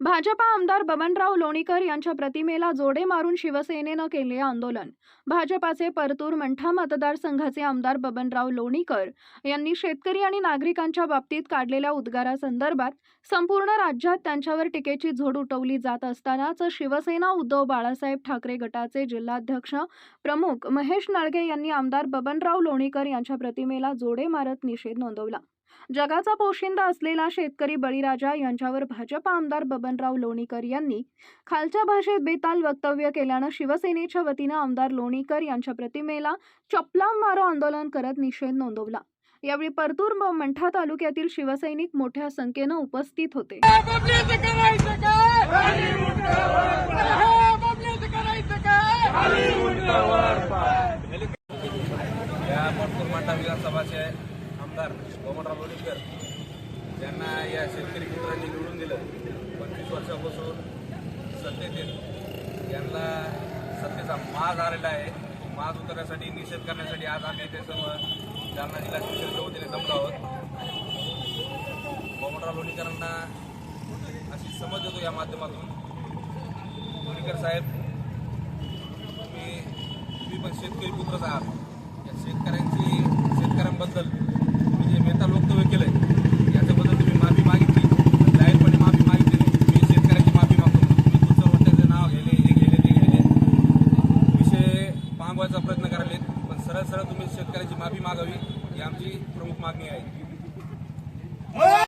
भाजपा आमदार बबनराव लोणीकर यांच्या प्रतिमेला जोडे मारून शिवसेनेनं केले आंदोलन. भाजपाचे परतूर मंठा मतदारसंघाचे आमदार बबनराव लोणीकर यांनी शेतकरी आणि नागरिकांच्या बाबतीत काढलेल्या उद्गारासंदर्भात संपूर्ण राज्यात त्यांच्यावर टीकेची झोड उठवली जात असतानाच शिवसेना उद्धव बाळासाहेब ठाकरे गटाचे जिल्हाध्यक्ष प्रमुख महेश नळगे यांनी आमदार बबनराव लोणीकर यांच्या प्रतिमेला जोडे मारत निषेध नोंदवला. जगाचा पोशिंदा असलेला शेतकरी बळीराजा यांच्यावर भाजपा आमदार बबनराव लोणीकर यांनी खालच्या भाषेत बेताल वक्तव्य केल्यानं शिवसेनेच्या वतीनं आमदार लोणीकर यांच्या प्रतिमेला चपला मारो आंदोलन करत निषेध नोंदवला. यावेळी परतूर व मंठा तालुक्यातील शिवसैनिक मोठ्या संख्येनं उपस्थित होते. हा, काय या विधानसभाचे आमदार गोमनराव लोणीकर यांना या शेतकरी मित्रांनी निवडून दिलं. पंचवीस वर्षापासून सत्तेत आहेत यांना सत्तेचा माज आलेला आहे. माज उतरण्यासाठी निषेध करण्यासाठी आज आम्ही ते सर्व जालना जिल्हा शिक्षण वतीने जमलो आहोत. गोमनराव लोणीकरांना अशी समज देतो या माध्यमातून. लोणीकर साहेब तुम्ही तुम्ही पण शेतकरी पुत्रच आहात. सरळ तुम्ही शेतकऱ्याची माफी मागावी ही आमची प्रमुख मागणी आहे.